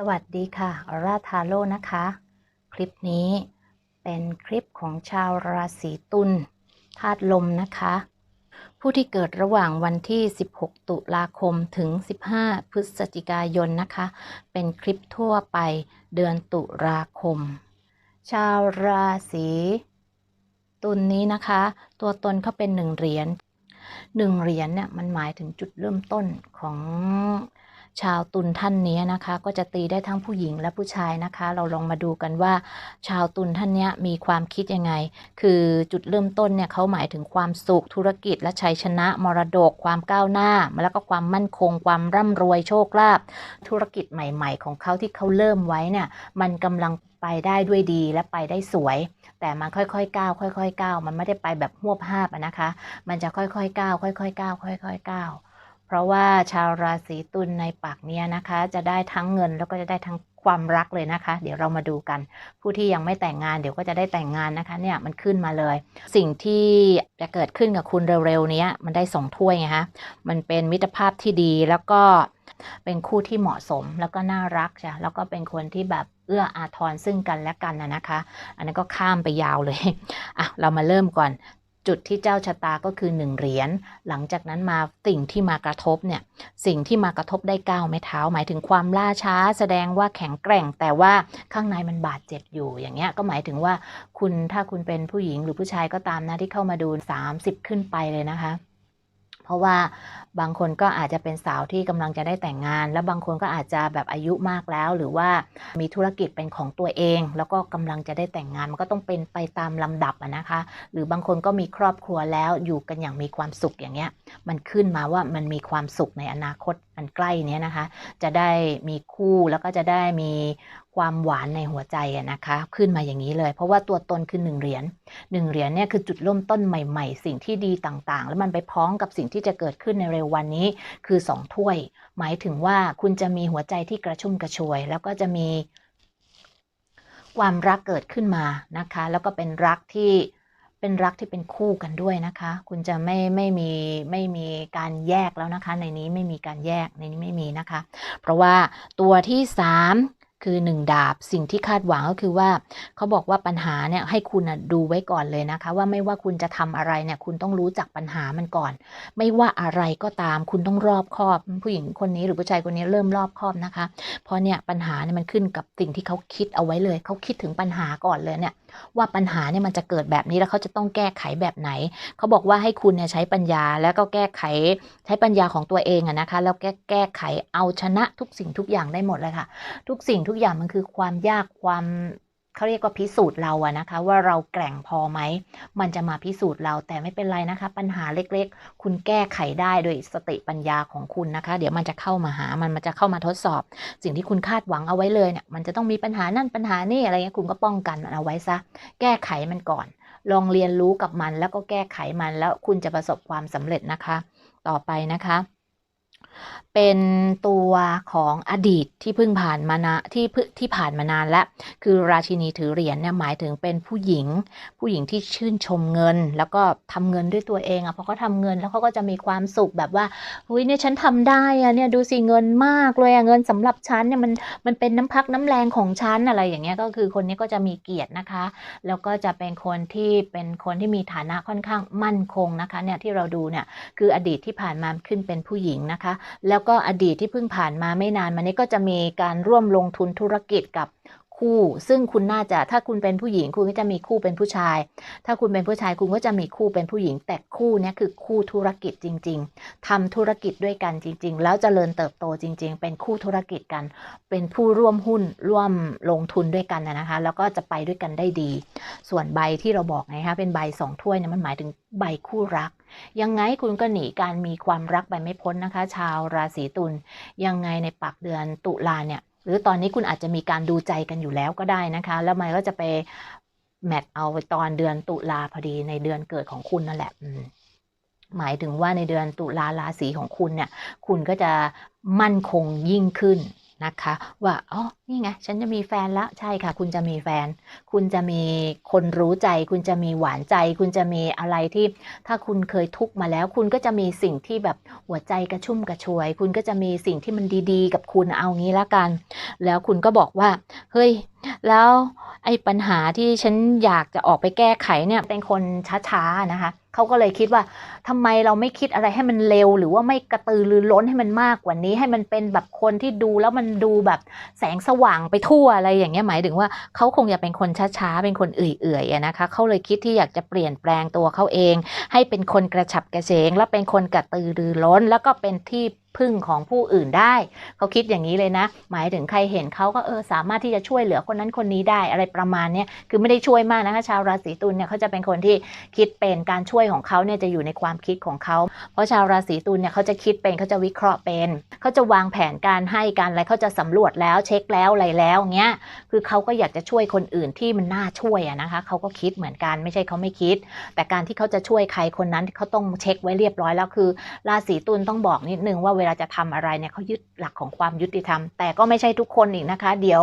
สวัสดีค่ะอราทาโร่นะคะ คลิปนี้เป็นคลิปของชาวราศีตุลธาตุลมนะคะ ผู้ที่เกิดระหว่างวันที่ 16 ตุลาคมถึง 15 พฤศจิกายนนะคะ เป็นคลิปทั่วไปเดือนตุลาคม ชาวราศีตุลนี้นะคะ ตัวตนเขาเป็นหนึ่งเหรียญหนึ่งเหรียญเนี่ยมันหมายถึงจุดเริ่มต้นของ ชาวตุลท่านนี้นะคะ ก็จะตีได้ทั้งผู้หญิงและผู้ชายนะคะ เราลองมาดูกันว่า ชาวตุลท่านนี้มีความคิดยังไง คือจุดเริ่มต้นเนี่ยเขาหมายถึงความสุขธุรกิจและชัยชนะมรดก ความก้าวหน้า แล้วก็ความมั่นคง ความร่ำรวยโชคลาภธุรกิจใหม่ ๆ ของเขาที่เขาเริ่มไว้เนี่ยมันกำลังไปได้ด้วยดีและไปได้สวย แต่มันค่อยๆก้าวค่อยๆก้าวมันไม่ได้ไปแบบหวบห้าบนะคะ มันจะค่อยๆก้าวค่อยๆก้าวค่อยๆก้าว เพราะว่าชาวราศีตุลในปากเนี้ยนะคะ จะได้ทั้งเงินแล้วก็จะได้ทั้งความรักเลยนะคะ เดี๋ยวเรามาดูกัน ผู้ที่ยังไม่แต่งงานเดี๋ยวก็จะได้แต่งงานนะคะเนี่ยมันขึ้นมาเลย สิ่งที่จะเกิดขึ้นกับคุณเร็วๆนี้มันได้สองถ้วยไงฮะมันเป็นมิตรภาพที่ดีแล้วก็เป็นคู่ที่เหมาะสมแล้วก็น่ารักจ้ะแล้วก็เป็นคนที่แบบเอื้ออาทรซึ่งกันและกันนะนะคะ อันนั้นก็ข้ามไปยาวเลยอะเรามาเริ่มก่อน จุดที่เจ้าชะตาก็คือหนึ่งเหรียญ หลังจากนั้นมาสิ่งที่มากระทบเนี่ย สิ่งที่มากระทบได้ก้าวไม้เท้า หมายถึงความล่าช้า แสดงว่าแข็งแกร่ง แต่ว่าข้างในมันบาดเจ็บอยู่ อย่างเงี้ย ก็หมายถึงว่าคุณถ้าคุณเป็นผู้หญิงหรือผู้ชายก็ตามนะที่เข้ามาดู 30 ขึ้นไปเลยนะคะ เพราะว่าบางคนก็อาจจะเป็นสาวที่กำลังจะได้แต่งงาน แล้วบางคนก็อาจจะแบบอายุมากแล้ว หรือว่ามีธุรกิจเป็นของตัวเอง แล้วก็กำลังจะได้แต่งงาน มันก็ต้องเป็นไปตามลำดับนะคะ หรือบางคนก็มีครอบครัวแล้วอยู่กันอย่างมีความสุขอย่างเงี้ย มันขึ้นมาว่ามันมีความสุขในอนาคตอันใกล้เนี้ยนะคะ จะได้มีคู่แล้วก็จะได้มี ความหวานในหัวใจอะนะคะ ขึ้นมาอย่างนี้เลย เพราะว่าตัวตนคือหนึ่งเหรียญหนึ่งเหรียญเนี่ยคือจุดเริ่มต้นใหม่ ๆ สิ่งที่ดีต่างๆ แล้วมันไปพ้องกับสิ่งที่จะเกิดขึ้นในเร็ววันนี้คือสองถ้วย หมายถึงว่าคุณจะมีหัวใจที่กระชุ่มกระชวย แล้วก็จะมีความรักเกิดขึ้นมานะคะ แล้วก็เป็นรักที่เป็นรักที่เป็นคู่กันด้วยนะคะ คุณจะไม่ไม่มีไม่มีการแยกแล้วนะคะ ในนี้ไม่มีการแยกในนี้ไม่มีนะคะ เพราะว่าตัวที่สาม คือหนึ่งดาบสิ่งที่คาดหวังก็คือว่าเขาบอกว่าปัญหาเนี่ยให้คุณนะดูไว้ก่อนเลยนะคะ ว่าไม่ว่าคุณจะทำอะไรเนี่ยคุณต้องรู้จักปัญหามันก่อน ไม่ว่าอะไรก็ตามคุณต้องรอบคอบ ผู้หญิงคนนี้หรือผู้ชายคนนี้เริ่มรอบคอบนะคะ เพราะเนี่ยปัญหาเนี่ยมันขึ้นกับสิ่งที่เขาคิดเอาไว้เลย เขาคิดถึงปัญหาก่อนเลยเนี่ย ว่าปัญหาเนี่ยมันจะเกิดแบบนี้แล้วเขาจะต้องแก้ไขแบบไหน เขาบอกว่าให้คุณเนี่ยใช้ปัญญาแล้วก็แก้ไขใช้ปัญญาของตัวเองอะนะคะแล้วแก้แก้ไขเอาชนะทุกสิ่งทุกอย่างได้หมดเลยค่ะ ทุกสิ่งทุกอย่างมันคือความยากความ เขาเรียกว่าพิสูจน์เราอะนะคะ ว่าเราแกร่งพอไหม มันจะมาพิสูจน์เราแต่ไม่เป็นไรนะคะ ปัญหาเล็กๆ คุณแก้ไขได้โดยสติปัญญาของคุณนะคะ เดี๋ยวมันจะเข้ามาหามันมันจะเข้ามาทดสอบ สิ่งที่คุณคาดหวังเอาไว้เลยเนี่ยมันจะต้องมีปัญหานั่นปัญหานี่อะไรเงี้ยคุณก็ป้องกันมันเอาไว้ซะ แก้ไขมันก่อน ลองเรียนรู้กับมันแล้วก็แก้ไขมันแล้วคุณจะประสบความสำเร็จนะคะ ต่อไปนะคะ เป็นตัวของอดีตที่เพิ่งผ่านมานะที่เพิ่งที่ผ่านมานานแล้วคือราชินีถือเหรียญเนี่ยหมายถึงเป็นผู้หญิง ผู้หญิงที่ชื่นชมเงิน แล้วก็ทำเงินด้วยตัวเองอะพอเขาทำเงินแล้วเขาก็จะมีความสุขแบบว่าเฮ้ยเนี่ยฉันทำได้อะเนี่ยดูสิเงินมากเลยอะเงินสำหรับฉันเนี่ยมันมันเป็นน้ำพักน้ำแรงของฉันอะไรอย่างเงี้ยก็คือคนนี้ก็จะมีเกียรตินะคะ แล้วก็จะเป็นคนที่เป็นคนที่มีฐานะค่อนข้างมั่นคงนะคะเนี่ยที่เราดูเนี่ยคืออดีตที่ผ่านมาขึ้นเป็นผู้หญิงนะคะแล้วก็อดีตที่เพิ่งผ่านมาไม่นานมานี้ก็จะมีการร่วมลงทุนธุรกิจกับคู่ ซึ่งคุณน่าจะถ้าคุณเป็นผู้หญิงคุณก็จะมีคู่เป็นผู้ชาย ถ้าคุณเป็นผู้ชายคุณก็จะมีคู่เป็นผู้หญิง แต่คู่นี้คือคู่ธุรกิจจริง ๆทำธุรกิจด้วยกันจริง ๆ แล้วเจริญเติบโตจริง ๆ เป็นคู่ธุรกิจกัน เป็นผู้ร่วมหุ้นร่วมลงทุนด้วยกันนะคะ แล้วก็จะไปด้วยกันได้ดี ส่วนใบที่เราบอกไงคะเป็นใบสองถ้วยเนี่ยมันหมายถึงใบคู่รัก ยังไงคุณก็หนีการมีความรักไปไม่พ้นนะคะ ชาวราศีตุลยังไงในปักเดือนตุลาเนี่ย หรือตอนนี้คุณอาจจะมีการดูใจกันอยู่แล้วก็ได้นะคะ แล้วมันก็จะไปแมทเอาไปตอนเดือนตุลาพอดีในเดือนเกิดของคุณนั่นแหละหมายถึงว่าในเดือนตุลาราศีของคุณเนี่ย คุณก็จะมั่นคงยิ่งขึ้น นะคะ ว่าอ๋อนี่ไงฉันจะมีแฟนแล้วใช่ค่ะ คุณจะมีแฟน คุณจะมีคนรู้ใจ คุณจะมีหวานใจ คุณจะมีอะไรที่ ถ้าคุณเคยทุกข์มาแล้ว คุณก็จะมีสิ่งที่แบบหัวใจกระชุ่มกระชวย คุณก็จะมีสิ่งที่มันดีๆ กับคุณเอางี้ละกัน แล้วคุณก็บอกว่า เฮ้ย แล้วไอ้ปัญหาที่ฉันอยากจะออกไปแก้ไขเนี่ยเป็นคนช้าๆนะคะ เขาก็เลยคิดว่าทำไมเราไม่คิดอะไรให้มันเร็ว หรือว่าไม่กระตือรือร้นให้มันมากกว่านี้ ให้มันเป็นแบบคนที่ดูแล้วมันดูแบบแสงสว่างไปทั่วอะไรอย่างเงี้ยหมายถึงว่าเขาคงอยากเป็นคนช้าๆเป็นคนเอื่อยๆนะคะเขาเลยคิดที่อยากจะเปลี่ยนแปลงตัวเขาเอง ให้เป็นคนกระฉับกระเฉงและเป็นคนกระตือรือร้น แล้วก็เป็นที่ พึ่งของผู้อื่นได้ เขาคิดอย่างนี้เลยนะ หมายถึงใครเห็นเขาก็เออสามารถที่จะช่วยเหลือคนนั้นคนนี้ได้อะไรประมาณเนี้ยคือไม่ได้ช่วยมากนะคะชาวราศีตุลเนี่ยเขาจะเป็นคนที่คิดเป็นการช่วยของเขาเนี่ยจะอยู่ในความคิดของเขา เพราะชาวราศีตุลเนี่ยเขาจะคิดเป็นเขาจะวิเคราะห์เป็นเขาจะวางแผนการให้การอะไรเขาจะสำรวจแล้วเช็คแล้วอะไรแล้วเงี้ยคือเขาก็อยากจะช่วยคนอื่นที่มันน่าช่วยอะนะคะเขาก็คิดเหมือนกันไม่ใช่เขาไม่คิด แต่การที่เขาจะช่วยใครคนนั้นเขาต้องเช็คไว้เรียบร้อยแล้วคือ ราศีตุลต้องบอกนิดนึงว่าเวลาจะทำอะไรเนี่ยเขายึดหลักของความยุติธรรม แต่ก็ไม่ใช่ทุกคนอีกนะคะ เดี๋ยว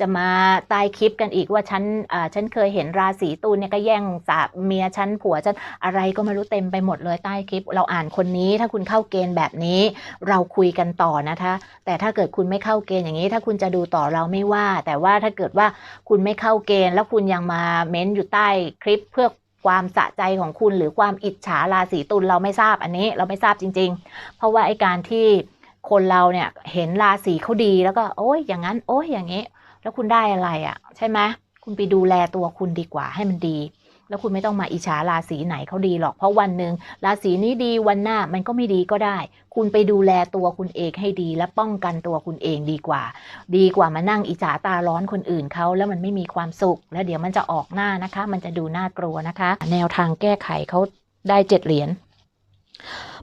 จะมาใต้คลิปกันอีกว่าฉันอ่าฉันเคยเห็นราศีตุลเนี่ยก็แย่งสาเมียฉันผัวฉันอะไรก็ไม่รู้เต็มไปหมดเลยใต้คลิป เราอ่านคนนี้ถ้าคุณเข้าเกณฑ์แบบนี้ เราคุยกันต่อนะคะ แต่ถ้าเกิดคุณไม่เข้าเกณฑ์อย่างนี้ ถ้าคุณจะดูต่อเราไม่ว่า แต่ว่าถ้าเกิดว่าคุณไม่เข้าเกณฑ์ แล้วคุณยังมาเม้นอยู่ใต้คลิปเพื่อ ความสะใจของคุณหรือความอิจฉาราศีตุลเราไม่ทราบอันนี้เราไม่ทราบจริง ๆ เพราะว่าไอการที่คนเราเนี่ยเห็นราศีเขาดีแล้วก็โอ้ยอย่างนั้น โอ้ยอย่างนี้ แล้วคุณได้อะไรอะ่ะ ใช่ไหมคุณไปดูแลตัวคุณดีกว่าให้มันดี แล้วคุณไม่ต้องมาอิจฉาราศีไหนเขาดีหรอก เพราะวันหนึ่งราศีนี้ดีวันหน้ามันก็ไม่ดีก็ได้ คุณไปดูแลตัวคุณเองให้ดี และป้องกันตัวคุณเองดีกว่า ดีกว่ามานั่งอิจฉาตาร้อนคนอื่นเขาแล้วมันไม่มีความสุข แล้วเดี๋ยวมันจะออกหน้านะคะ มันจะดูน่ากลัวนะคะ แนวทางแก้ไขเขาได้เจ็ดเหรียญ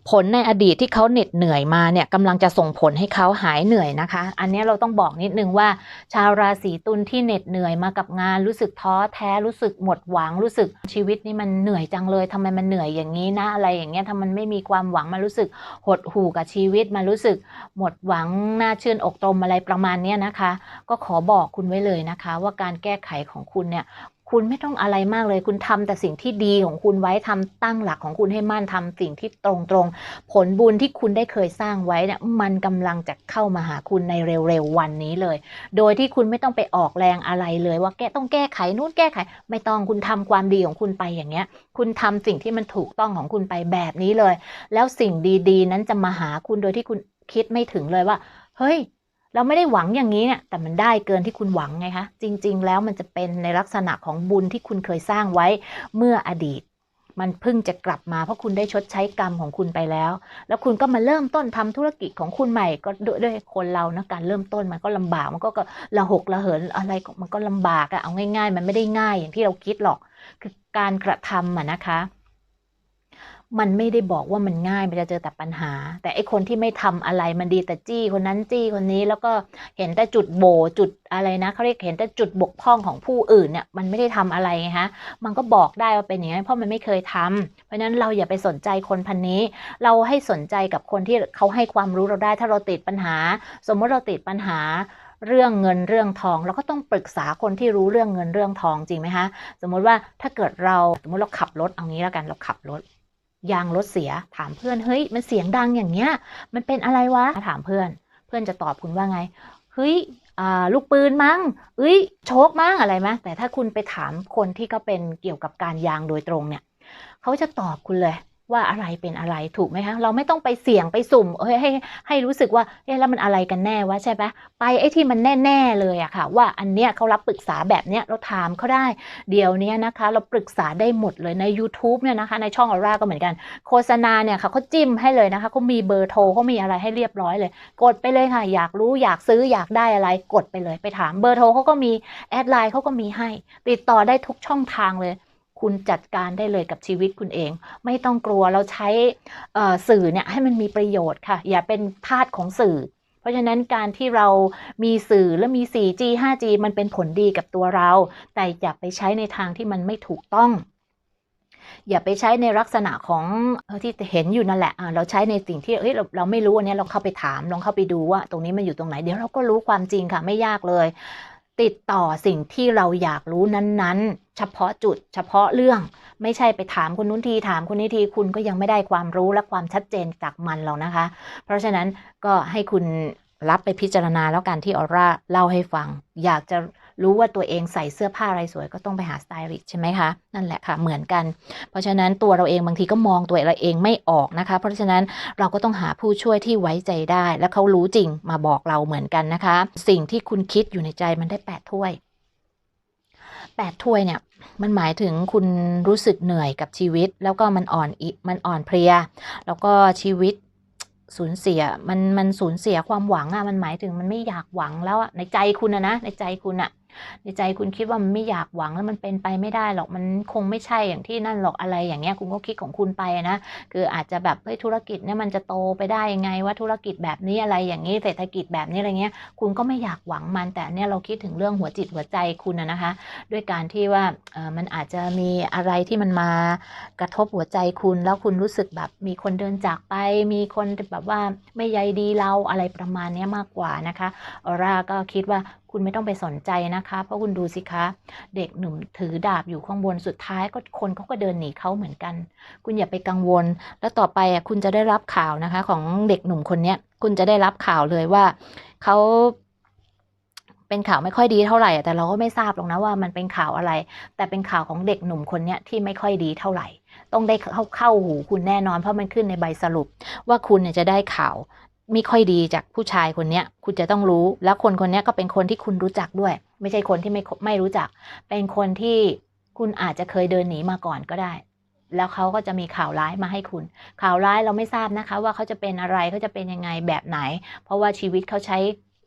ผลในอดีตที่เขาเหน็ดเหนื่อยมาเนี่ยกำลังจะส่งผลให้เขาหายเหนื่อยนะคะ อันนี้เราต้องบอกนิดนึงว่า ชาวราศีตุลที่เหน็ดเหนื่อยมากับงาน รู้สึกท้อแท้รู้สึกหมดหวังรู้สึกชีวิตนี่มันเหนื่อยจังเลยทำไมมันเหนื่อยอย่างนี้นะอะไรอย่างเงี้ยถ้ามันไม่มีความหวังมันรู้สึกหดหู่กับชีวิตมันรู้สึกหมดหวังน่าชื่นอกตรมอะไรประมาณเนี้ยนะคะ ก็ขอบอกคุณไว้เลยนะคะ ว่าการแก้ไขของคุณเนี่ย คุณไม่ต้องอะไรมากเลย คุณทำแต่สิ่งที่ดีของคุณไว้ทำตั้งหลักของคุณให้มั่นทำสิ่งที่ตรงตรงๆ ผลบุญที่คุณได้เคยสร้างไว้เนี่ยมันกำลังจะเข้ามาหาคุณในเร็วๆวันนี้เลย โดยที่คุณไม่ต้องไปออกแรงอะไรเลยว่าแกต้องแก้ไขนู่นแก้ไข ไม่ต้องคุณทำความดีของคุณไปอย่างเงี้ย คุณทำสิ่งที่มันถูกต้องของคุณไปแบบนี้เลย แล้วสิ่งดีๆ นั้นจะมาหาคุณโดยที่คุณคิดไม่ถึงเลยว่า เฮ้ย เราไม่ได้หวังอย่างนี้เนี่ย แต่มันได้เกินที่คุณหวังไงคะ จริง ๆ แล้วมันจะเป็นในลักษณะของบุญที่คุณเคยสร้างไว้เมื่ออดีต มันเพิ่งจะกลับมาเพราะคุณได้ชดใช้กรรมของคุณไปแล้ว แล้วคุณก็มาเริ่มต้นทำธุรกิจของคุณใหม่ก็ด้วยวยคนเรานะการเริ่มต้นมันก็ลำบาก มันก็ระหกระเหินอะไรมันก็ลำบากอะเอาง่าย ๆ มันไม่ได้ง่ายอย่างที่เราคิดหรอก คือการกระทำอะนะคะ มันไม่ได้บอกว่ามันง่ายมันจะเจอแต่ปัญหา แต่ไอคนที่ไม่ทำอะไรมันดีแต่จี้คนนั้นจี้คนนี้แล้วก็เห็นแต่จุดโบจุดอะไรนะเขาเรียกเห็นแต่จุดบกพร่องของผู้อื่นเนี่ยมันไม่ได้ทำอะไรไงฮะมันก็บอกได้ว่าเป็นอย่างนั้เพราะมันไม่เคยทำเพราะนั้นเราอย่าไปสนใจคนพันนี้ เราให้สนใจกับคนที่เขาให้ความรู้เราได้ ถ้าเราติดปัญหา สมมติเราติดปัญหาเรื่องเงินเรื่องทองเราก็ต้องปรึกษาคนที่รู้เรื่องเงินเรื่องทองจริงไหมคะสมมุติว่าถ้าเกิดเราสมมติเราขับรถเอางี้แล้วกันเราขับรถ ยางรถเสีย ถามเพื่อน เฮ้ย มันเสียงดังอย่างเงี้ย มันเป็นอะไรวะ ถามเพื่อน เพื่อนจะตอบคุณว่าไง เฮ้ยลูกปืนมั้งเอ้ย โชคมั้งอะไรไหมแต่ถ้าคุณไปถามคนที่เขาเป็นเกี่ยวกับการยางโดยตรงเนี่ย เขาจะตอบคุณเลย ว่าอะไรเป็นอะไรถูกไหมคะเราไม่ต้องไปเสี่ยงไปสุ่มเอ้ยให้ให้รู้สึกว่าเอ๊ะแล้วมันอะไรกันแน่วะใช่ปะไปไอ้ที่มันแน่ ๆ เลยอะค่ะ ว่าอันเนี้ยเขารับปรึกษาแบบเนี้ยเราถามเขาได้ เดี๋ยวนี้นะคะ เราปรึกษาได้หมดเลยใน YouTube เนี่ยนะคะ ในช่องออร่าก็เหมือนกัน โฆษณาเนี่ยค่ะเขาจิ้มให้เลยนะคะเขามีเบอร์โทรเขามีอะไรให้เรียบร้อยเลย กดไปเลยค่ะ อยากรู้อยากซื้ออยากได้อะไร กดไปเลยไปถามเบอร์โทรเขาก็มีแอดไลน์เขาก็มีให้ ติดต่อได้ทุกช่องทางเลย คุณจัดการได้เลยกับชีวิตคุณเอง ไม่ต้องกลัวเราใช้สื่อเนี่ยให้มันมีประโยชน์ค่ะ อย่าเป็นทาสของสื่อ เพราะฉะนั้นการที่เรามีสื่อและมี 4G 5G มันเป็นผลดีกับตัวเรา แต่อย่าไปใช้ในทางที่มันไม่ถูกต้องอย่าไปใช้ในลักษณะของที่เห็นอยู่นั่นแหละเราใช้ในสิ่งที่เฮ้ยเราเราไม่รู้อันนี้เราเข้าไปถามลองเข้าไปดูว่า ตรงนี้มันอยู่ตรงไหน เดี๋ยวเราก็รู้ความจริงค่ะไม่ยากเลย ติดต่อสิ่งที่เราอยากรู้นั้นๆ เฉพาะจุด เฉพาะเรื่อง ไม่ใช่ไปถามคนนู้นทีถามคนนี้ทีคุณก็ยังไม่ได้ความรู้และความชัดเจนจากมันหรอกนะคะ เพราะฉะนั้นก็ให้คุณรับไปพิจารณาแล้วกันที่ออร่าเล่าให้ฟัง อยากจะรู้ว่าตัวเองใส่เสื้อผ้าอะไรสวยก็ต้องไปหาสไตลิสต์ใช่ไหมคะ นั่นแหละค่ะเหมือนกัน เพราะฉะนั้นตัวเราเองบางทีก็มองตัวเราเองไม่ออกนะคะ เพราะฉะนั้นเราก็ต้องหาผู้ช่วยที่ไว้ใจได้ และเขารู้จริงมาบอกเราเหมือนกันนะคะ สิ่งที่คุณคิดอยู่ในใจมันได้แปดถ้วย แปดถ้วยเนี่ยมันหมายถึงคุณรู้สึกเหนื่อยกับชีวิต แล้วก็มันอ่อนอิมันอ่อนเพลีย แล้วก็ชีวิตสูญเสียมันมันสูญเสียความหวังอะมันหมายถึงมันไม่อยากหวังแล้วอะในใจคุณอะนะในใจคุณอะ ในใจคุณคิดว่ามันไม่อยากหวังแล้วมันเป็นไปไม่ได้หรอกมันคงไม่ใช่อย่างที่นั่นหรอกอะไรอย่างเงี้ยคุณก็คิดของคุณไปนะคืออาจจะแบบเฮ้ยธุรกิจเนี่ยมันจะโตไปได้ยังไงว่าธุรกิจแบบนี้อะไรอย่างนี้เศรษฐกิจแบบนี้อะไรเงี้ยคุณก็ไม่อยากหวังมันแต่เนี่ยเราคิดถึงเรื่องหัวจิตหัวใจคุณอะนะคะ ด้วยการที่ว่าเออมันอาจจะมีอะไรที่มันมากระทบหัวใจคุณ แล้วคุณรู้สึกแบบมีคนเดินจากไป มีคนแบบว่าไม่ใยดีเราอะไรประมาณเนี้ยมากกว่านะคะออร่าก็คิดว่า คุณไม่ต้องไปสนใจนะคะ เพราะคุณดูสิคะ เด็กหนุ่มถือดาบอยู่ข้างบนสุดท้ายก็คนเขาก็เดินหนีเขาเหมือนกัน คุณอย่าไปกังวล แล้วต่อไปอะคุณจะได้รับข่าวนะคะ ของเด็กหนุ่มคนเนี้ย คุณจะได้รับข่าวเลยว่าเขาเป็นข่าวไม่ค่อยดีเท่าไหร่แต่เราก็ไม่ทราบหรอกนะว่ามันเป็นข่าวอะไร แต่เป็นข่าวของเด็กหนุ่มคนเนี้ยที่ไม่ค่อยดีเท่าไหร่ ต้องได้เข้าเข้าหูคุณแน่นอน เพราะมันขึ้นในใบสรุปว่าคุณเนี่ยจะได้ข่าว ไม่ค่อยดีจากผู้ชายคนเนี้ย คุณจะต้องรู้ แล้วคนคนนี้ก็เป็นคนที่คุณรู้จักด้วย ไม่ใช่คนที่ไม่ไม่รู้จัก เป็นคนที่คุณอาจจะเคยเดินหนีมาก่อนก็ได้ แล้วเขาก็จะมีข่าวร้ายมาให้คุณ ข่าวร้ายเราไม่ทราบนะคะ ว่าเขาจะเป็นอะไรเขาจะเป็นยังไงแบบไหน เพราะว่าชีวิตเขาใช้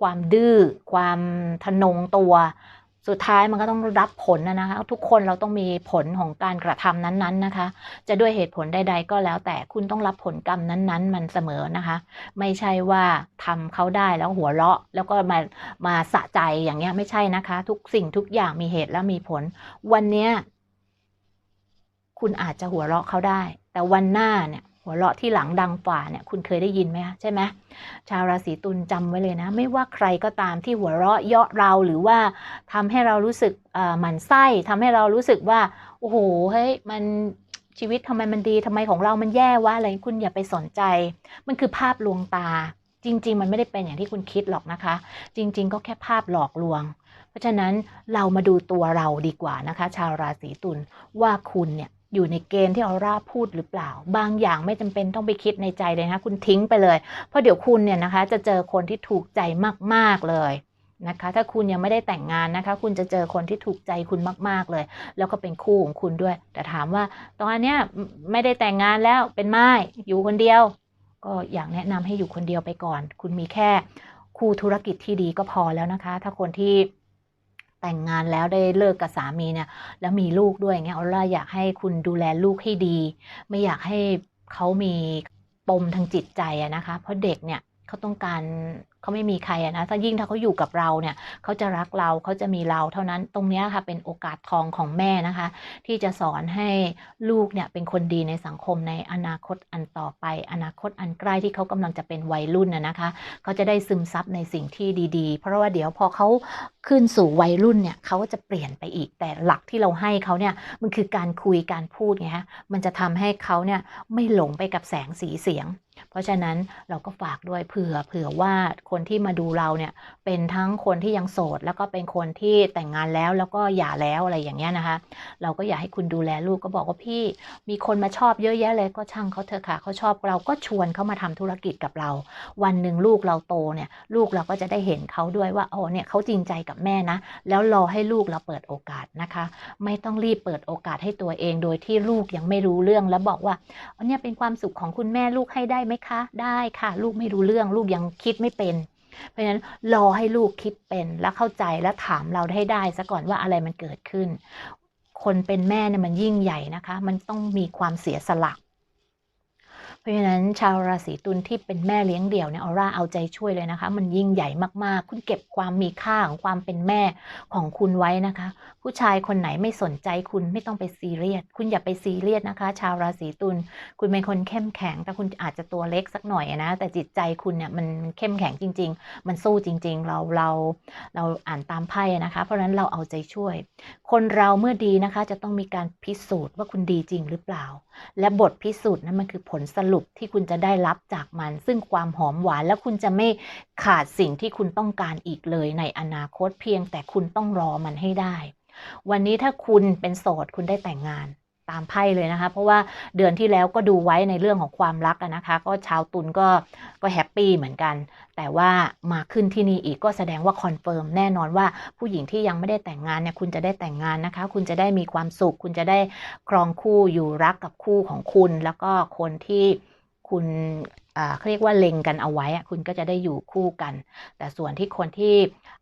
ความดื้อ ความทะนงตัว สุดท้ายมันก็ต้องรับผลนะนะคะ ทุกคนเราต้องมีผลของการกระทำนั้นๆนะคะ จะด้วยเหตุผลใด ๆ ก็แล้วแต่คุณต้องรับผลกรรมนั้น ๆ มันเสมอนะคะ ไม่ใช่ว่าทำเขาได้แล้วหัวเราะ แล้วก็มามาสะใจอย่างเงี้ยไม่ใช่นะคะ ทุกสิ่งทุกอย่างมีเหตุและมีผล วันเนี้ยคุณอาจจะหัวเราะเขาได้ แต่วันหน้าเนี่ย หัวเราะที่หลังดังฝ่าเนี่ยคุณเคยได้ยินไหมคะใช่ไหมชาวราศีตุลจำไว้เลยนะ ไม่ว่าใครก็ตามที่หัวเราะเยาะเราหรือว่าทำให้เรารู้สึกหมันไส้ทำให้เรารู้สึกว่าโอ้โหเฮ้ยมันชีวิตทำไมมันดีทำไมของเรามันแย่วะอะไรคุณอย่าไปสนใจ มันคือภาพลวงตา จริง ๆ มันไม่ได้เป็นอย่างที่คุณคิดหรอกนะคะ จริง ๆ ก็แค่ภาพหลอกลวงเพราะฉะนั้นเรามาดูตัวเราดีกว่านะคะ ชาวราศีตุลว่าคุณเนี่ย อยู่ในเกณฑ์ที่ออร่าพูดหรือเปล่า บางอย่างไม่จำเป็นต้องไปคิดในใจเลยนะคุณทิ้งไปเลย เพราะเดี๋ยวคุณเนี่ยนะคะ จะเจอคนที่ถูกใจมาก ๆ เลยนะคะ ถ้าคุณยังไม่ได้แต่งงานนะคะ คุณจะเจอคนที่ถูกใจคุณมาก ๆ เลย แล้วก็เป็นคู่ของคุณด้วย แต่ถามว่า ตอนนี้ไม่ได้แต่งงานแล้วเป็นไม้อยู่คนเดียว ก็อยากแนะนำให้อยู่คนเดียวไปก่อน คุณมีแค่คู่ธุรกิจที่ดีก็พอแล้วนะคะ ถ้าคนที่ แต่งงานแล้วได้เลิกกับสามีเนี่ยแล้วมีลูกด้วยเงี้ยออร่าอยากให้คุณดูแลลูกให้ดี ไม่อยากให้เขามีปมทางจิตใจอะนะคะ เพราะเด็กเนี่ยเขาต้องการ เขาไม่มีใครอะนะถ้ายิ่งถ้าเขาอยู่กับเราเนี่ยเขาจะรักเราเขาจะมีเราเท่านั้นตรงนี้ค่ะเป็นโอกาสทองของแม่นะคะ ที่จะสอนให้ลูกเนี่ยเป็นคนดีในสังคมในอนาคตอันต่อไป อนาคตอันใกล้ที่เขากำลังจะเป็นวัยรุ่นนะนะคะเขาจะได้ซึมซับในสิ่งที่ดีๆ เพราะว่าเดี๋ยวพอเขาขึ้นสู่วัยรุ่นเนี่ยเขาจะเปลี่ยนไปอีกแต่หลักที่เราให้เขาเนี่ยมันคือการคุยการพูดไงฮะมันจะทำให้เขาเนี่ยไม่หลงไปกับแสงสีเสียง เพราะฉะนั้นเราก็ฝากด้วยเผื่อเผื่อว่าคนที่มาดูเราเนี่ยเป็นทั้งคนที่ยังโสด แล้วก็เป็นคนที่แต่งงานแล้วแล้วก็หย่าแล้วอะไรอย่างเงี้ยนะคะ เราก็อยากให้คุณดูแลลูกก็บอกว่าพี่มีคนมาชอบเยอะแยะเลยก็ช่างเขาเถอะค่ะเขาชอบเราก็ชวนเขามาทำธุรกิจกับเรา วันหนึ่งลูกเราโตเนี่ยลูกเราก็จะได้เห็นเขาด้วยว่าโอ้เนี่ยเขาจริงใจกับแม่นะ แล้วรอให้ลูกเราเปิดโอกาสนะคะ ไม่ต้องรีบเปิดโอกาสให้ตัวเอง โดยที่ลูกยังไม่รู้เรื่องแล้วบอกว่าเนี่ยเป็นความสุขของคุณแม่ลูกให้ได้ไหมคะ ได้ค่ะ ลูกไม่รู้เรื่อง ลูกยังคิดไม่เป็น เพราะฉะนั้นรอให้ลูกคิดเป็นและเข้าใจและถามเราให้ได้ซะก่อนว่าอะไรมันเกิดขึ้น คนเป็นแม่เนี่ยมันยิ่งใหญ่นะคะ มันต้องมีความเสียสละ เพราะฉะนั้นชาวราศีตุลที่เป็นแม่เลี้ยงเดี่ยวเนี่ยออร่าเอาใจช่วยเลยนะคะ มันยิ่งใหญ่มากๆ คุณเก็บความมีค่าของความเป็นแม่ของคุณไว้นะคะ ผู้ชายคนไหนไม่สนใจคุณไม่ต้องไปซีเรียสคุณอย่าไปซีเรียสนะคะ ชาวราศีตุลคุณเป็นคนเข้มแข็งแต่คุณอาจจะตัวเล็กสักหน่อยนะ แต่จิตใจคุณเนี่ยมันเข้มแข็งจริง ๆ มันสู้จริง ๆ เราเราเราอ่านตามไพ่นะคะ เพราะฉะนั้นเราเอาใจช่วย คนเราเมื่อดีนะคะ จะต้องมีการพิสูจน์ว่าคุณดีจริงหรือเปล่า และบทพิสูจน์นั้นมันคือผลสรุปที่คุณจะได้รับจากมัน ซึ่งความหอมหวานและคุณจะไม่ขาดสิ่งที่คุณต้องการอีกเลยในอนาคตเพียงแต่คุณต้องรอมันให้ได้ วันนี้ถ้าคุณเป็นโสดคุณได้แต่งงาน ตามไพ่เลยนะคะ เพราะว่าเดือนที่แล้วก็ดูไว้ในเรื่องของความรักนะคะ ก็ชาวตุลก็ก็แฮปปี้เหมือนกัน แต่ว่ามาขึ้นที่นี่อีกก็แสดงว่าคอนเฟิร์มแน่นอนว่าผู้หญิงที่ยังไม่ได้แต่งงานเนี่ยคุณจะได้แต่งงานนะคะ คุณจะได้มีความสุข คุณจะได้ครองคู่อยู่รักกับคู่ของคุณ แล้วก็คนที่คุณอ่าเขาเรียกว่าเล็งกันเอาไว้อะคุณก็จะได้อยู่คู่กัน แต่ส่วนที่คนที่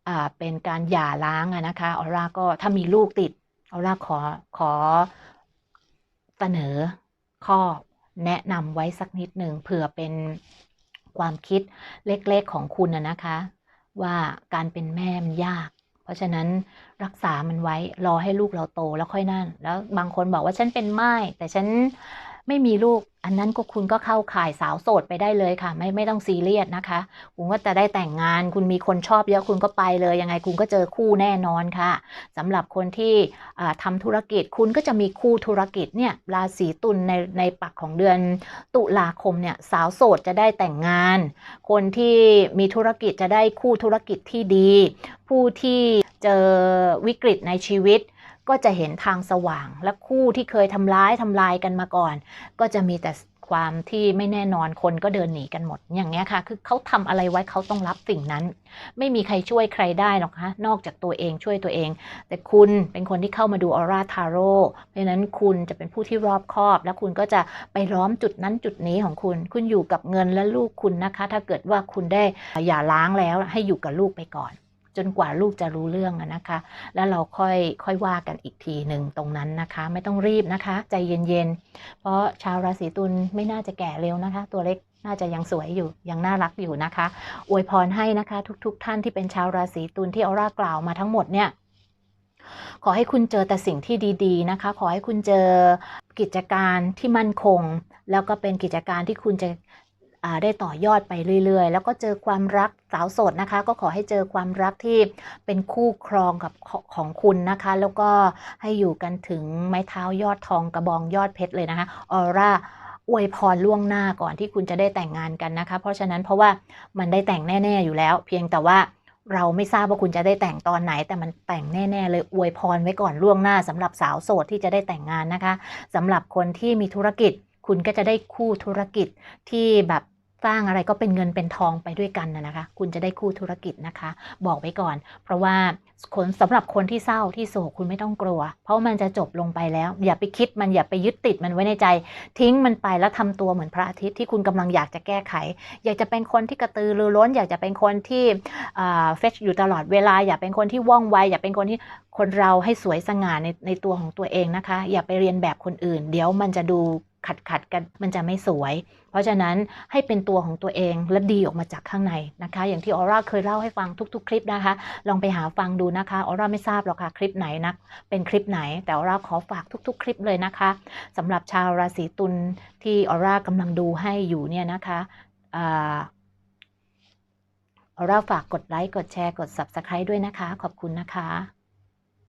อ่าเป็นการหย่าร้างนะคะออร่าก็ถ้ามีลูกติดออร่าขอขอ สนอข้อแนะนำไว้สักนิดหนึ่งเผื่อเป็นความคิดเล็กๆของคุณนะนะคะ ว่าการเป็นแม่มันยาก เพราะฉะนั้นรักษามันไว้รอให้ลูกเราโตแล้วค่อยนั่น แล้วบางคนบอกว่าฉันเป็นไม้แต่ฉัน ไม่มีลูก อันนั้นก็คุณก็เข้าข่ายสาวโสดไปได้เลยค่ะ ไม่ไม่ต้องซีเรียสนะคะ คุณก็จะได้แต่งงาน คุณมีคนชอบเยอะคุณก็ไปเลย ยังไงคุณก็เจอคู่แน่นอนค่ะสำหรับคนที่ทำธุรกิจคุณก็จะมีคู่ธุรกิจเนี่ยราศีตุลในในปักของเดือนตุลาคมเนี่ยสาวโสดจะได้แต่งงาน คนที่มีธุรกิจจะได้คู่ธุรกิจที่ดี ผู้ที่เจอวิกฤตในชีวิต ก็จะเห็นทางสว่าง และคู่ที่เคยทำร้ายทำลายกันมาก่อน ก็จะมีแต่ความที่ไม่แน่นอนคนก็เดินหนีกันหมด อย่างเงี้ยค่ะ คือเขาทำอะไรไว้เขาต้องรับสิ่งนั้น ไม่มีใครช่วยใครได้หรอกคะนอกจากตัวเองช่วยตัวเอง แต่คุณเป็นคนที่เข้ามาดูออร่าทาโร่เพราะฉะนั้นคุณจะเป็นผู้ที่รอบคอบ และคุณก็จะไปล้อมจุดนั้นจุดนี้ของคุณ คุณอยู่กับเงินและลูกคุณนะคะ ถ้าเกิดว่าคุณได้อย่าล้างแล้วให้อยู่กับลูกไปก่อน จนกว่าลูกจะรู้เรื่องนะคะ แล้วเราค่อยค่อยว่ากันอีกทีหนึ่งตรงนั้นนะคะ ไม่ต้องรีบนะคะ ใจเย็นๆ เพราะชาวราศีตุลไม่น่าจะแก่เร็วนะคะ ตัวเล็กน่าจะยังสวยอยู่ยังน่ารักอยู่นะคะ อวยพรให้นะคะทุกๆทท่านที่เป็นชาวราศีตุลที่เอร่ากล่าวมาทั้งหมดเนี่ยขอให้คุณเจอแต่สิ่งที่ดีๆนะคะ ขอให้คุณเจอกิจการที่มั่นคง แล้วก็เป็นกิจการที่คุณจะ ได้ต่อยอดไปเรื่อย ๆ แล้วก็เจอความรักสาวโสดนะคะ ก็ขอให้เจอความรักที่เป็นคู่ครองกับของคุณนะคะ แล้วก็ให้อยู่กันถึงไม้เท้ายอดทองกระบองยอดเพชรเลยนะคะออร่าอวยพรล่วงหน้าก่อนที่คุณจะได้แต่งงานกันนะคะ เพราะฉะนั้นเพราะว่ามันได้แต่งแน่ๆอยู่แล้ว เพียงแต่ว่าเราไม่ทราบว่าคุณจะได้แต่งตอนไหน แต่มันแต่งแน่ ๆ เลยอวยพรไว้ก่อนล่วงหน้าสำหรับสาวโสดที่จะได้แต่งงานนะคะสำหรับคนที่มีธุรกิจ คุณก็จะได้คู่ธุรกิจที่แบบ สร้างอะไรก็เป็นเงินเป็นทองไปด้วยกันนะคะ คุณจะได้คู่ธุรกิจนะคะ บอกไว้ก่อน เพราะว่าคนสำหรับคนที่เศร้าที่โศกคุณไม่ต้องกลัว เพราะมันจะจบลงไปแล้ว อย่าไปคิดมันอย่าไปยึดติดมันไว้ในใจ ทิ้งมันไปแล้วทำตัวเหมือนพระอาทิตย์ที่คุณกำลังอยากจะแก้ไข อยากจะเป็นคนที่กระตือรือร้น อยากจะเป็นคนที่เฟชอยู่ตลอดเวลา อย่าเป็นคนที่ว่องไวอย่าเป็นคนที่คนเราให้สวยสง่าในในตัวของตัวเองนะคะ อย่าไปเรียนแบบคนอื่น เดี๋ยวมันจะดู ขัดขัดกันมันจะไม่สวย เพราะฉะนั้นให้เป็นตัวของตัวเองและดีออกมาจากข้างในนะคะ อย่างที่ออร่าเคยเล่าให้ฟังทุก ๆ คลิปนะคะ ลองไปหาฟังดูนะคะออร่าไม่ทราบหรอกค่ะคลิปไหนนะเป็นคลิปไหน แต่ออร่าขอฝากทุก ๆ คลิปเลยนะคะสำหรับชาวราศีตุลที่ออร่ากำลังดูให้อยู่เนี่ยนะคะออร่าฝากกดไลค์กดแชร์กด Subscribe ด้วยนะคะ ขอบคุณนะคะ